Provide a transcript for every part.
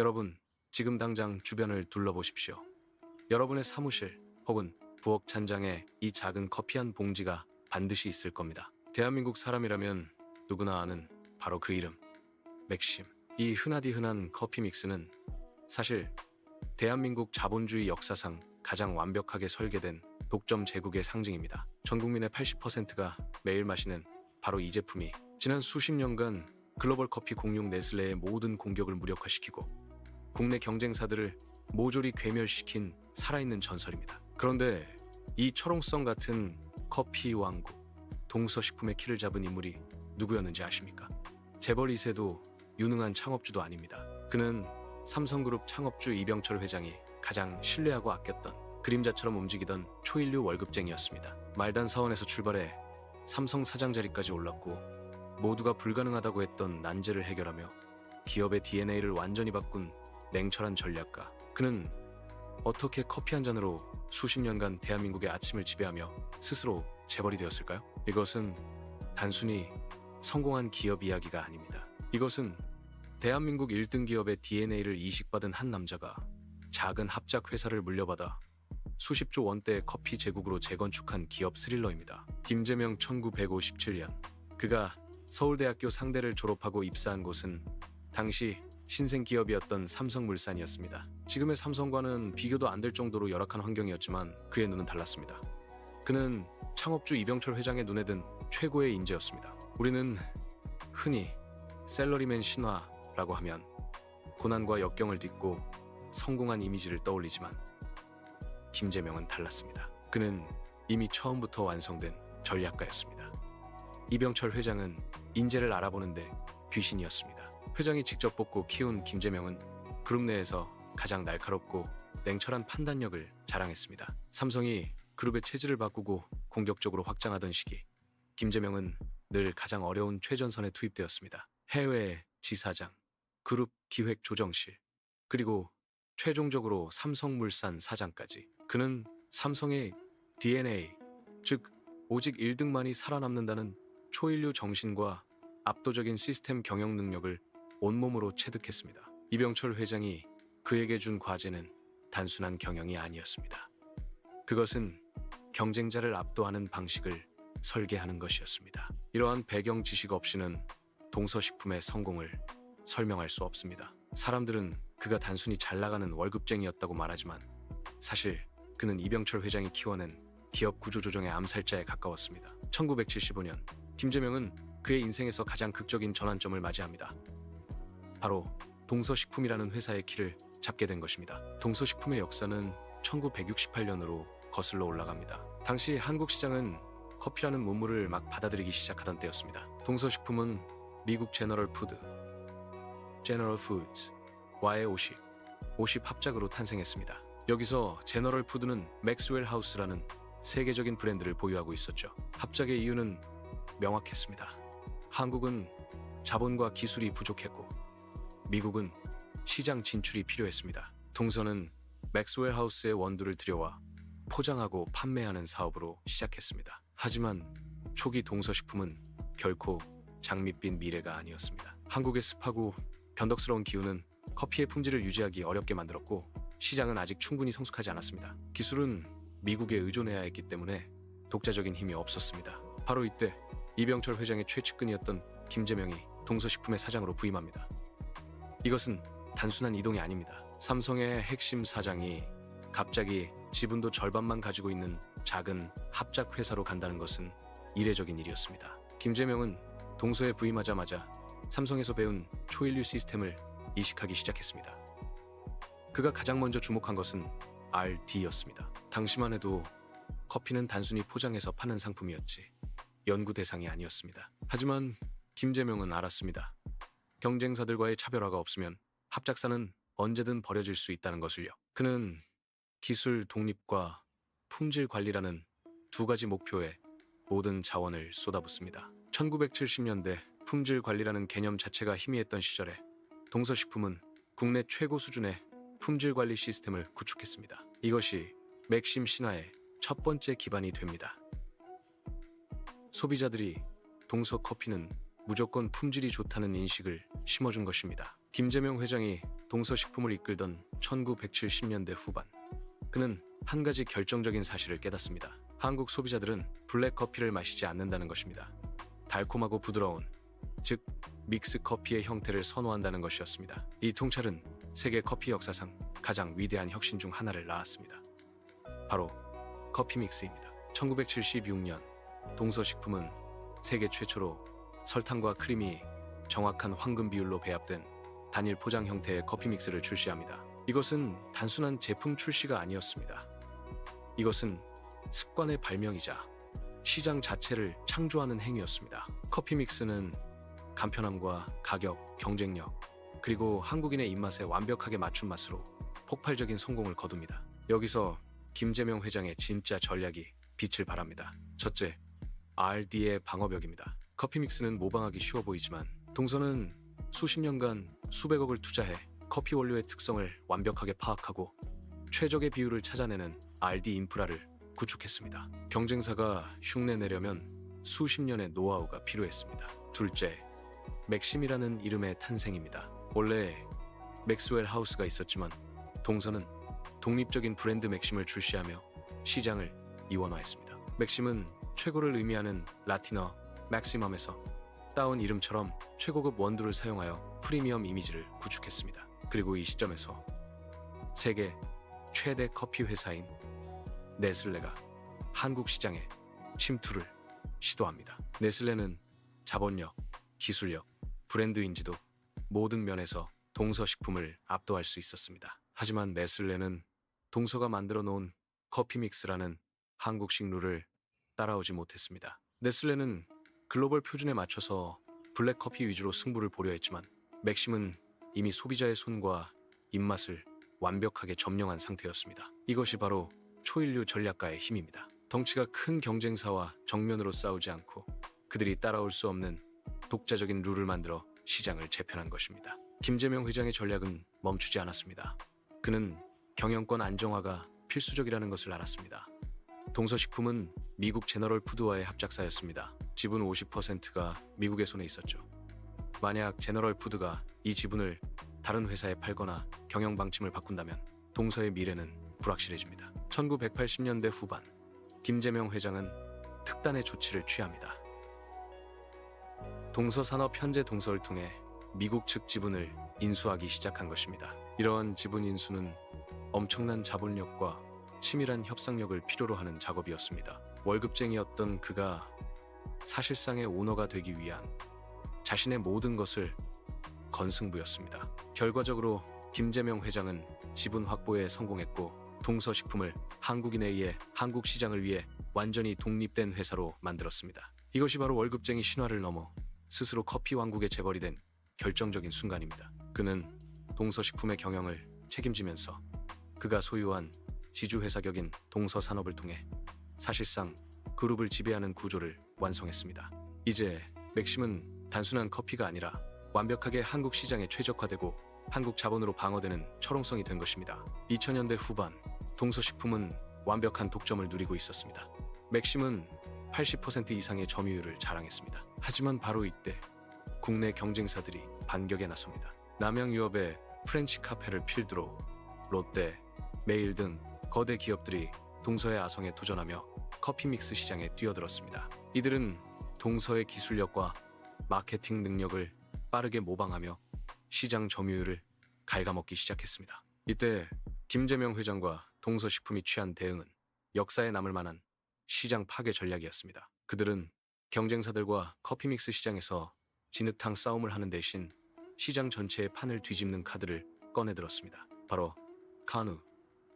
여러분, 지금 당장 주변을 둘러보십시오. 여러분의 사무실 혹은 부엌 찬장에 이 작은 커피 한 봉지가 반드시 있을 겁니다. 대한민국 사람이라면 누구나 아는 바로 그 이름, 맥심. 이 흔하디 흔한 커피 믹스는 사실 대한민국 자본주의 역사상 가장 완벽하게 설계된 독점 제국의 상징입니다. 전 국민의 80%가 매일 마시는 바로 이 제품이 지난 수십 년간 글로벌 커피 공룡 네슬레의 모든 공격을 무력화시키고 국내 경쟁사들을 모조리 괴멸시킨 살아있는 전설입니다. 그런데 이 철옹성 같은 커피 왕국 동서식품의 키를 잡은 인물이 누구였는지 아십니까? 재벌 2세도 유능한 창업주도 아닙니다. 그는 삼성그룹 창업주 이병철 회장이 가장 신뢰하고 아꼈던 그림자처럼 움직이던 초일류 월급쟁이였습니다. 말단 사원에서 출발해 삼성 사장 자리까지 올랐고 모두가 불가능하다고 했던 난제를 해결하며 기업의 DNA를 완전히 바꾼 냉철한 전략가. 그는 어떻게 커피 한 잔으로 수십 년간 대한민국의 아침을 지배하며 스스로 재벌이 되었을까요? 이것은 단순히 성공한 기업 이야기가 아닙니다. 이것은 대한민국 1등 기업의 DNA를 이식받은 한 남자가 작은 합작 회사를 물려받아 수십조 원대의 커피 제국으로 재건축한 기업 스릴러입니다. 김재명 1957년 그가 서울대학교 상대를 졸업하고 입사한 곳은 당시 신생 기업이었던 삼성물산이었습니다. 지금의 삼성과는 비교도 안 될 정도로 열악한 환경이었지만 그의 눈은 달랐습니다. 그는 창업주 이병철 회장의 눈에 든 최고의 인재였습니다. 우리는 흔히 셀러리맨 신화라고 하면 고난과 역경을 딛고 성공한 이미지를 떠올리지만 김재명은 달랐습니다. 그는 이미 처음부터 완성된 전략가였습니다. 이병철 회장은 인재를 알아보는데 귀신이었습니다. 회장이 직접 뽑고 키운 김재명은 그룹 내에서 가장 날카롭고 냉철한 판단력을 자랑했습니다. 삼성이 그룹의 체질을 바꾸고 공격적으로 확장하던 시기, 김재명은 늘 가장 어려운 최전선에 투입되었습니다. 해외 지사장, 그룹 기획 조정실, 그리고 최종적으로 삼성물산 사장까지. 그는 삼성의 DNA, 즉 오직 1등만이 살아남는다는 초인류 정신과 압도적인 시스템 경영 능력을 온몸으로 체득했습니다. 이병철 회장이 그에게 준 과제는 단순한 경영이 아니었습니다. 그것은 경쟁자를 압도하는 방식을 설계하는 것이었습니다. 이러한 배경 지식 없이는 동서식품의 성공을 설명할 수 없습니다. 사람들은 그가 단순히 잘 나가는 월급쟁이였다고 말하지만 사실 그는 이병철 회장이 키워낸 기업 구조 조정의 암살자에 가까웠습니다. 1975년 김재명은 그의 인생에서 가장 극적인 전환점을 맞이합니다. 바로 동서식품이라는 회사의 키를 잡게 된 것입니다. 동서식품의 역사는 1968년으로 거슬러 올라갑니다. 당시 한국 시장은 커피라는 문물을 막 받아들이기 시작하던 때였습니다. 동서식품은 미국 제너럴 푸드, 제너럴 푸드즈, 와의 50, 50 합작으로 탄생했습니다. 여기서 제너럴 푸드는 맥스웰 하우스라는 세계적인 브랜드를 보유하고 있었죠. 합작의 이유는 명확했습니다. 한국은 자본과 기술이 부족했고 미국은 시장 진출이 필요했습니다. 동서는 맥스웰 하우스의 원두를 들여와 포장하고 판매하는 사업으로 시작했습니다. 하지만 초기 동서식품은 결코 장밋빛 미래가 아니었습니다. 한국의 습하고 변덕스러운 기후는 커피의 품질을 유지하기 어렵게 만들었고 시장은 아직 충분히 성숙하지 않았습니다. 기술은 미국에 의존해야 했기 때문에 독자적인 힘이 없었습니다. 바로 이때 이병철 회장의 최측근이었던 김재명이 동서식품의 사장으로 부임합니다. 이것은 단순한 이동이 아닙니다. 삼성의 핵심 사장이 갑자기 지분도 절반만 가지고 있는 작은 합작 회사로 간다는 것은 이례적인 일이었습니다. 김재명은 동서에 부임하자마자 삼성에서 배운 초일류 시스템을 이식하기 시작했습니다. 그가 가장 먼저 주목한 것은 RD였습니다. 당시만 해도 커피는 단순히 포장해서 파는 상품이었지 연구 대상이 아니었습니다. 하지만 김재명은 알았습니다. 경쟁사들과의 차별화가 없으면 합작사는 언제든 버려질 수 있다는 것을요. 그는 기술 독립과 품질 관리라는 두 가지 목표에 모든 자원을 쏟아붓습니다. 1970년대 품질 관리라는 개념 자체가 희미했던 시절에 동서식품은 국내 최고 수준의 품질 관리 시스템을 구축했습니다. 이것이 맥심 신화의 첫 번째 기반이 됩니다. 소비자들이 동서 커피는 무조건 품질이 좋다는 인식을 심어준 것입니다. 김재명 회장이 동서식품을 이끌던 1970년대 후반 그는 한 가지 결정적인 사실을 깨닫습니다. 한국 소비자들은 블랙 커피를 마시지 않는다는 것입니다. 달콤하고 부드러운 즉 믹스 커피의 형태를 선호한다는 것이었습니다. 이 통찰은 세계 커피 역사상 가장 위대한 혁신 중 하나를 낳았습니다. 바로 커피 믹스입니다. 1976년 동서식품은 세계 최초로 설탕과 크림이 정확한 황금 비율로 배합된 단일 포장 형태의 커피 믹스를 출시합니다. 이것은 단순한 제품 출시가 아니었습니다. 이것은 습관의 발명이자 시장 자체를 창조하는 행위였습니다. 커피 믹스는 간편함과 가격, 경쟁력, 그리고 한국인의 입맛에 완벽하게 맞춘 맛으로 폭발적인 성공을 거둡니다. 여기서 김재명 회장의 진짜 전략이 빛을 발합니다. 첫째, RD의 방어벽입니다. 커피 믹스는 모방하기 쉬워 보이지만 동서는 수십 년간 수백억을 투자해 커피 원료의 특성을 완벽하게 파악하고 최적의 비율을 찾아내는 RD 인프라를 구축했습니다. 경쟁사가 흉내 내려면 수십 년의 노하우가 필요했습니다. 둘째, 맥심이라는 이름의 탄생입니다. 원래 맥스웰 하우스가 있었지만 동서는 독립적인 브랜드 맥심을 출시하며 시장을 이원화했습니다. 맥심은 최고를 의미하는 라틴어 맥시멈에서 따온 이름처럼 최고급 원두를 사용하여 프리미엄 이미지를 구축했습니다. 그리고 이 시점에서 세계 최대 커피 회사인 네슬레가 한국 시장에 침투를 시도합니다. 네슬레는 자본력, 기술력, 브랜드 인지도 모든 면에서 동서식품을 압도할 수 있었습니다. 하지만 네슬레는 동서가 만들어 놓은 커피 믹스라는 한국식 룰을 따라오지 못했습니다. 네슬레는 글로벌 표준에 맞춰서 블랙 커피 위주로 승부를 보려 했지만 맥심은 이미 소비자의 손과 입맛을 완벽하게 점령한 상태였습니다. 이것이 바로 초인류 전략가의 힘입니다. 덩치가 큰 경쟁사와 정면으로 싸우지 않고 그들이 따라올 수 없는 독자적인 룰을 만들어 시장을 재편한 것입니다. 김재명 회장의 전략은 멈추지 않았습니다. 그는 경영권 안정화가 필수적이라는 것을 알았습니다. 동서식품은 미국 제너럴 푸드와의 합작사였습니다. 지분 50%가 미국의 손에 있었죠. 만약 제너럴 푸드가 이 지분을 다른 회사에 팔거나 경영 방침을 바꾼다면 동서의 미래는 불확실해집니다. 1980년대 후반 김재명 회장은 특단의 조치를 취합니다. 동서 산업 현재 동서를 통해 미국 측 지분을 인수하기 시작한 것입니다. 이러한 지분 인수는 엄청난 자본력과 치밀한 협상력을 필요로 하는 작업이었습니다. 월급쟁이였던 그가 사실상의 오너가 되기 위한 자신의 모든 것을 건승부였습니다. 결과적으로 김재명 회장은 지분 확보에 성공했고 동서식품을 한국인에 의해 한국 시장을 위해 완전히 독립된 회사로 만들었습니다. 이것이 바로 월급쟁이 신화를 넘어 스스로 커피 왕국의 재벌이 된 결정적인 순간입니다. 그는 동서식품의 경영을 책임지면서 그가 소유한 지주회사 격인 동서산업을 통해 사실상 그룹을 지배하는 구조를 완성했습니다. 이제 맥심은 단순한 커피가 아니라 완벽하게 한국 시장에 최적화되고 한국 자본으로 방어되는 철옹성이 된 것입니다. 2000년대 후반 동서식품은 완벽한 독점을 누리고 있었습니다. 맥심은 80% 이상의 점유율을 자랑했습니다. 하지만 바로 이때 국내 경쟁사들이 반격에 나섭니다. 남양 유업의 프렌치 카페를 필두로 롯데, 메일 등 거대 기업들이 동서의 아성에 도전하며 커피 믹스 시장에 뛰어들었습니다. 이들은 동서의 기술력과 마케팅 능력을 빠르게 모방하며 시장 점유율을 갉아먹기 시작했습니다. 이때 김재명 회장과 동서식품이 취한 대응은 역사에 남을 만한 시장 파괴 전략이었습니다. 그들은 경쟁사들과 커피 믹스 시장에서 진흙탕 싸움을 하는 대신 시장 전체의 판을 뒤집는 카드를 꺼내들었습니다. 바로 카누,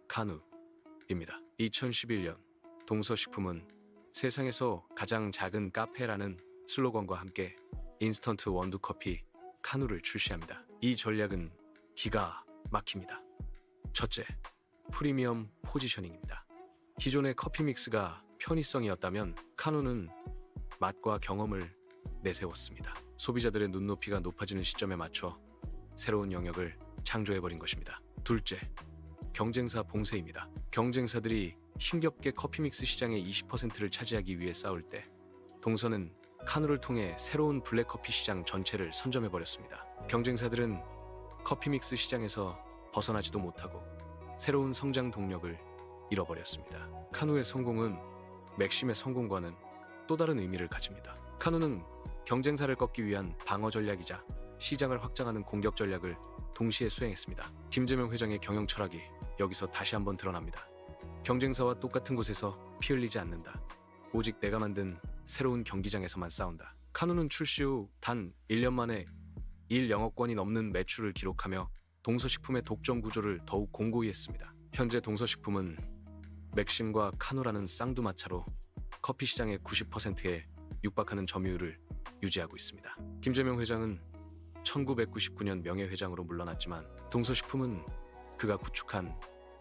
카누입니다. 2011년 동서식품은 세상에서 가장 작은 카페라는 슬로건과 함께 인스턴트 원두 커피 카누를 출시합니다. 이 전략은 기가 막힙니다. 첫째, 프리미엄 포지셔닝입니다. 기존의 커피 믹스가 편의성이었다면 카누는 맛과 경험을 내세웠습니다. 소비자들의 눈높이가 높아지는 시점에 맞춰 새로운 영역을 창조해버린 것입니다. 둘째, 경쟁사 봉쇄입니다. 경쟁사들이 힘겹게 커피 믹스 시장의 20%를 차지하기 위해 싸울 때 동서는 카누를 통해 새로운 블랙커피 시장 전체를 선점해버렸습니다. 경쟁사들은 커피 믹스 시장에서 벗어나지도 못하고 새로운 성장 동력을 잃어버렸습니다. 카누의 성공은 맥심의 성공과는 또 다른 의미를 가집니다. 카누는 경쟁사를 꺾기 위한 방어 전략이자 시장을 확장하는 공격 전략을 동시에 수행했습니다. 김재명 회장의 경영 철학이 여기서 다시 한번 드러납니다. 경쟁사와 똑같은 곳에서 피 흘리지 않는다. 오직 내가 만든 새로운 경기장에서만 싸운다. 카누는 출시 후 단 1년 만에 1 영억 권이 넘는 매출을 기록하며 동서식품의 독점 구조를 더욱 공고히 했습니다. 현재 동서식품은 맥심과 카누라는 쌍두마차로 커피 시장의 90%에 육박하는 점유율을 유지하고 있습니다. 김재명 회장은 1999년 명예회장으로 물러났지만 동서식품은 그가 구축한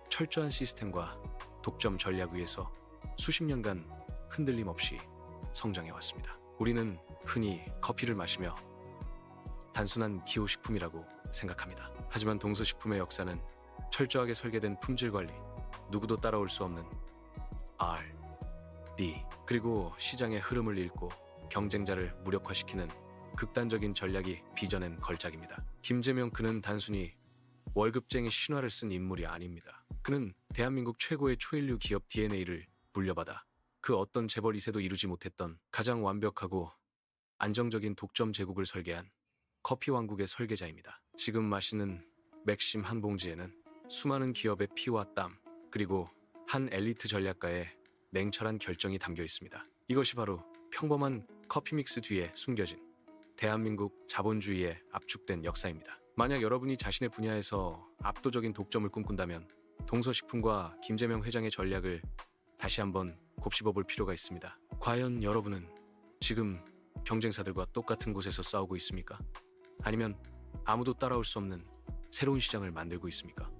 철저한 시스템과 독점 전략 위에서 수십 년간 흔들림 없이 성장해 왔습니다. 우리는 흔히 커피를 마시며 단순한 기호식품이라고 생각합니다. 하지만 동서식품의 역사는 철저하게 설계된 품질 관리, 누구도 따라올 수 없는 R, D, 그리고 시장의 흐름을 읽고 경쟁자를 무력화시키는 극단적인 전략이 빚어낸 걸작입니다. 김재명 그는 단순히 월급쟁이 신화를 쓴 인물이 아닙니다. 그는 대한민국 최고의 초일류 기업 DNA를 물려받아 그 어떤 재벌 2세도 이루지 못했던 가장 완벽하고 안정적인 독점 제국을 설계한 커피 왕국의 설계자입니다. 지금 마시는 맥심 한 봉지에는 수많은 기업의 피와 땀 그리고 한 엘리트 전략가의 냉철한 결정이 담겨 있습니다. 이것이 바로 평범한 커피 믹스 뒤에 숨겨진 대한민국 자본주의에 압축된 역사입니다. 만약 여러분이 자신의 분야에서 압도적인 독점을 꿈꾼다면 동서식품과 김재명 회장의 전략을 다시 한번 곱씹어 볼 필요가 있습니다. 과연 여러분은 지금 경쟁사들과 똑같은 곳에서 싸우고 있습니까? 아니면 아무도 따라올 수 없는 새로운 시장을 만들고 있습니까?